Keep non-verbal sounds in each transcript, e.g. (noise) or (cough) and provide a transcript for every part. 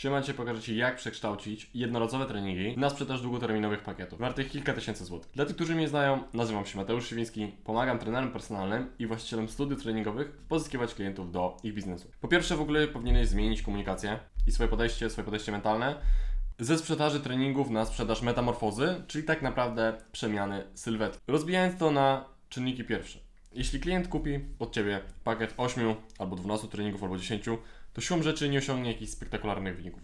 Siemacie pokażę Ci jak przekształcić jednorazowe treningi na sprzedaż długoterminowych pakietów wartych kilka tysięcy złotych. Dla tych, którzy mnie znają, nazywam się Mateusz Siwiński, pomagam trenerem personalnym i właścicielom studiów treningowych pozyskiwać klientów do ich biznesu. Po pierwsze w ogóle powinieneś zmienić komunikację i swoje podejście, swoje podejście mentalne ze sprzedaży treningów na sprzedaż metamorfozy, czyli tak naprawdę przemiany sylwetki. Rozbijając to na czynniki pierwsze. Jeśli klient kupi od Ciebie pakiet 8 albo 12 treningów albo 10, to siłą rzeczy nie osiągnie jakichś spektakularnych wyników.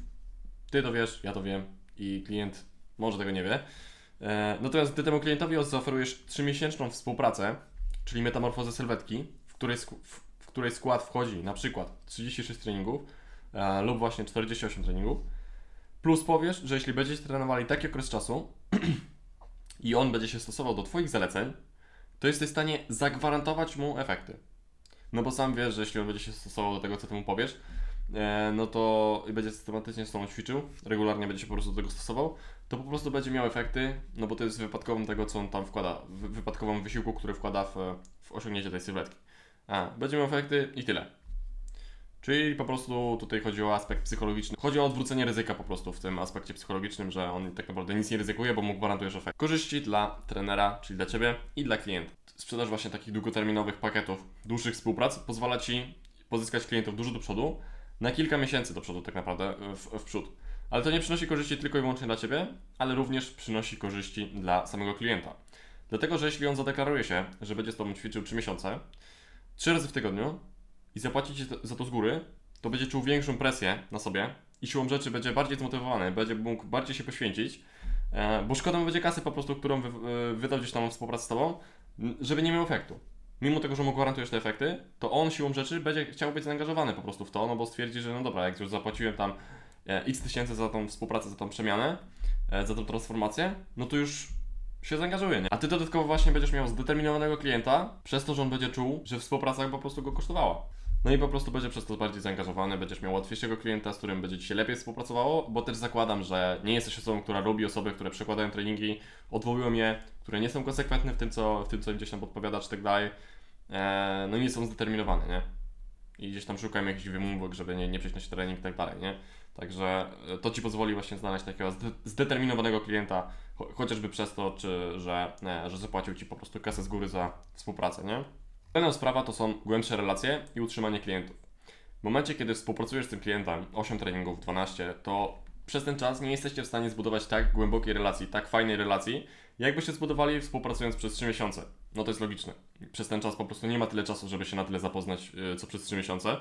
Ty to wiesz, ja to wiem i klient może tego nie wie. E, Natomiast Ty temu klientowi zaoferujesz 3-miesięczną współpracę, czyli metamorfozę sylwetki, w której, w której skład wchodzi na przykład 36 treningów e, lub właśnie 48 treningów, plus powiesz, że jeśli będziecie trenowali taki okres czasu (clears throat) i on będzie się stosował do Twoich zaleceń, to jesteś w stanie zagwarantować mu efekty. No bo sam wiesz, że jeśli on będzie się stosował do tego, co ty mu powiesz, e, no to i będzie systematycznie z tobą ćwiczył, regularnie będzie się po prostu do tego stosował, to po prostu będzie miał efekty, no bo to jest wypadkowym tego, co on tam wkłada, wy- wypadkowym wysiłku, który wkłada w, w osiągnięcie tej sylwetki. A, będzie miał efekty i tyle. Czyli po prostu tutaj chodzi o aspekt psychologiczny. Chodzi o odwrócenie ryzyka po prostu w tym aspekcie psychologicznym, że on tak naprawdę nic nie ryzykuje, bo mu gwarantujesz efekt. Korzyści dla trenera, czyli dla Ciebie i dla klienta. Sprzedaż właśnie takich długoterminowych pakietów, dłuższych współprac pozwala Ci pozyskać klientów dużo do przodu, na kilka miesięcy do przodu tak naprawdę w, w przód. Ale to nie przynosi korzyści tylko i wyłącznie dla Ciebie, ale również przynosi korzyści dla samego klienta. Dlatego, że jeśli on zadeklaruje się, że będzie z Tobą ćwiczył 3 miesiące, 3 razy w tygodniu, i zapłaci ci za to z góry, to będzie czuł większą presję na sobie i siłą rzeczy będzie bardziej zmotywowany, będzie mógł bardziej się poświęcić, e, bo szkoda mu będzie kasy po prostu, którą e, wydał gdzieś tam w współpracy z tobą, żeby nie miał efektu. Mimo tego, że mu gwarantujesz te efekty, to on siłą rzeczy będzie chciał być zaangażowany po prostu w to, no bo stwierdzi, że no dobra, jak już zapłaciłem tam e, x tysięcy za tą współpracę, za tą przemianę, e, za tą transformację, no to już się zaangażuje, nie? A ty dodatkowo właśnie będziesz miał zdeterminowanego klienta, przez to, że on będzie czuł, że współpraca po prostu go kosztowała. No i po prostu będzie przez to bardziej zaangażowany, będziesz miał łatwiejszego klienta, z którym będzie Ci się lepiej współpracowało, bo też zakładam, że nie jesteś osobą, która lubi osoby, które przekładają treningi, odwołują je, które nie są konsekwentne w tym, co, w tym, co gdzieś tam podpowiadasz tak dalej. Eee, no i nie są zdeterminowane, nie? I gdzieś tam szukają jakichś wymówek, żeby nie, nie przejść na się trening i tak dalej, nie? Także e, to Ci pozwoli właśnie znaleźć takiego zde- zdeterminowanego klienta, cho- chociażby przez to, czy, że, e, że zapłacił Ci po prostu kasę z góry za współpracę, nie? Kolejna sprawa to są głębsze relacje i utrzymanie klientów. W momencie, kiedy współpracujesz z tym klientem, 8 treningów, 12, to przez ten czas nie jesteście w stanie zbudować tak głębokiej relacji, tak fajnej relacji, jakbyście zbudowali współpracując przez 3 miesiące. No to jest logiczne. Przez ten czas po prostu nie ma tyle czasu, żeby się na tyle zapoznać, yy, co przez 3 miesiące.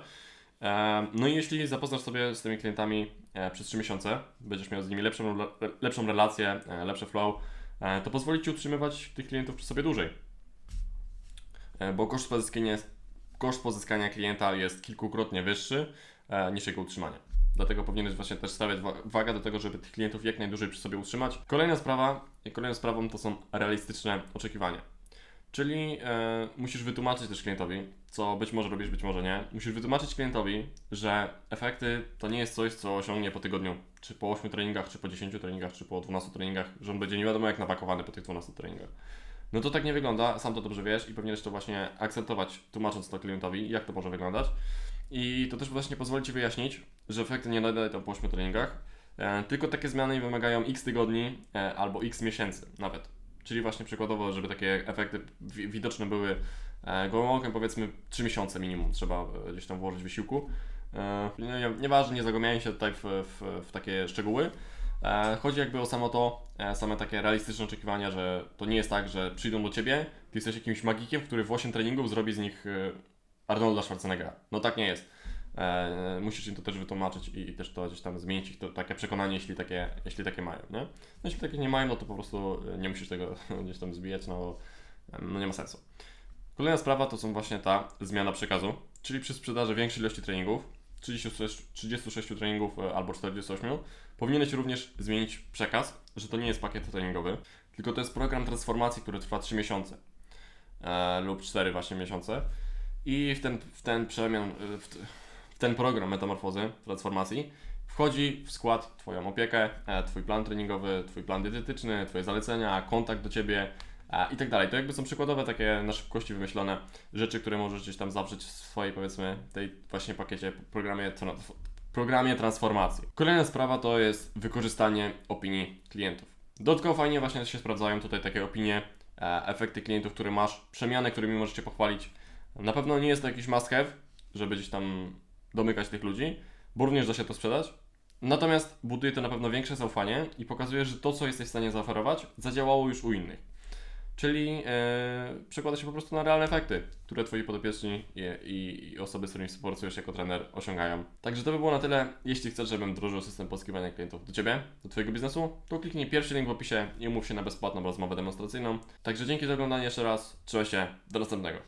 Em, No i jeśli zapoznasz sobie z tymi klientami e, przez 3 miesiące, będziesz miał z nimi lepszą, le- lepszą relację, e, lepsze flow, e, to pozwoli Ci utrzymywać tych klientów przy sobie dłużej. E, Bo koszt pozyskania, koszt pozyskania klienta jest kilkukrotnie wyższy e, niż jego utrzymanie. Dlatego powinieneś właśnie też stawiać wa- wagę do tego, żeby tych klientów jak najdłużej przy sobie utrzymać. Kolejna sprawa, kolejną sprawą to są realistyczne oczekiwania. Czyli e, musisz wytłumaczyć też klientowi, co być może robisz, być może nie. Musisz wytłumaczyć klientowi, że efekty to nie jest coś, co osiągnie po tygodniu, czy po 8 treningach, czy po 10 treningach, czy po 12 treningach, że on będzie nie wiadomo jak napakowany po tych 12 treningach. No to tak nie wygląda, sam to dobrze wiesz i powinieneś to właśnie akcentować, tłumacząc to klientowi, jak to może wyglądać. I to też właśnie pozwoli Ci wyjaśnić, że efekty nie nadają po 8 treningach, e, tylko takie zmiany wymagają x tygodni e, albo x miesięcy nawet. Czyli właśnie przykładowo, żeby takie efekty wi- widoczne były e, gołym okiem, powiedzmy 3 miesiące minimum trzeba e, gdzieś tam włożyć wysiłku. E, nie- nie- Nieważne, nie zagłębiajmy się tutaj w, w, w takie szczegóły. E, Chodzi jakby o samo to, e, same takie realistyczne oczekiwania, że to nie jest tak, że przyjdą do ciebie, ty jesteś jakimś magikiem, który w 8 treningów zrobi z nich e, Arnolda Schwarzeneggera. No tak nie jest. Musisz im to też wytłumaczyć i, i też to gdzieś tam zmienić ich to takie przekonanie, jeśli takie, jeśli takie mają, nie? No, jeśli takie nie mają, no to po prostu nie musisz tego (laughs) gdzieś tam zbijać, no, no nie ma sensu. Kolejna sprawa to są właśnie ta zmiana przekazu, czyli przy sprzedaży większej ilości treningów, 36, 36 treningów e, albo 48, powinieneś również zmienić przekaz, że to nie jest pakiet treningowy, tylko to jest program transformacji, który trwa 3 miesiące e, lub 4 właśnie miesiące. I w ten, w ten przemian, e, w, w ten program metamorfozy, transformacji wchodzi w skład Twoją opiekę, e, Twój plan treningowy, Twój plan dietetyczny, Twoje zalecenia, kontakt do Ciebie i tak dalej. To jakby są przykładowe takie na szybkości wymyślone rzeczy, które możesz gdzieś tam zawrzeć w swojej powiedzmy tej właśnie pakiecie, programie programie transformacji. Kolejna sprawa to jest wykorzystanie opinii klientów. Dodatkowo fajnie właśnie się sprawdzają tutaj takie opinie, e, efekty klientów, które masz, przemiany, którymi możecie pochwalić. Na pewno nie jest to jakiś must have, żeby gdzieś tam domykać tych ludzi, bo również da się to sprzedać. Natomiast buduje to na pewno większe zaufanie i pokazuje, że to, co jesteś w stanie zaoferować, zadziałało już u innych. Czyli e, przekłada się po prostu na realne efekty, które Twoi podopieczni i, i, osoby, z którymi współpracujesz jako trener osiągają. Także to by było na tyle. Jeśli chcesz, żebym wdrożył system pozyskiwania klientów do Ciebie, do Twojego biznesu, to kliknij pierwszy link w opisie i umów się na bezpłatną rozmowę demonstracyjną. Także dzięki za oglądanie jeszcze raz. Trzymaj się. Do następnego.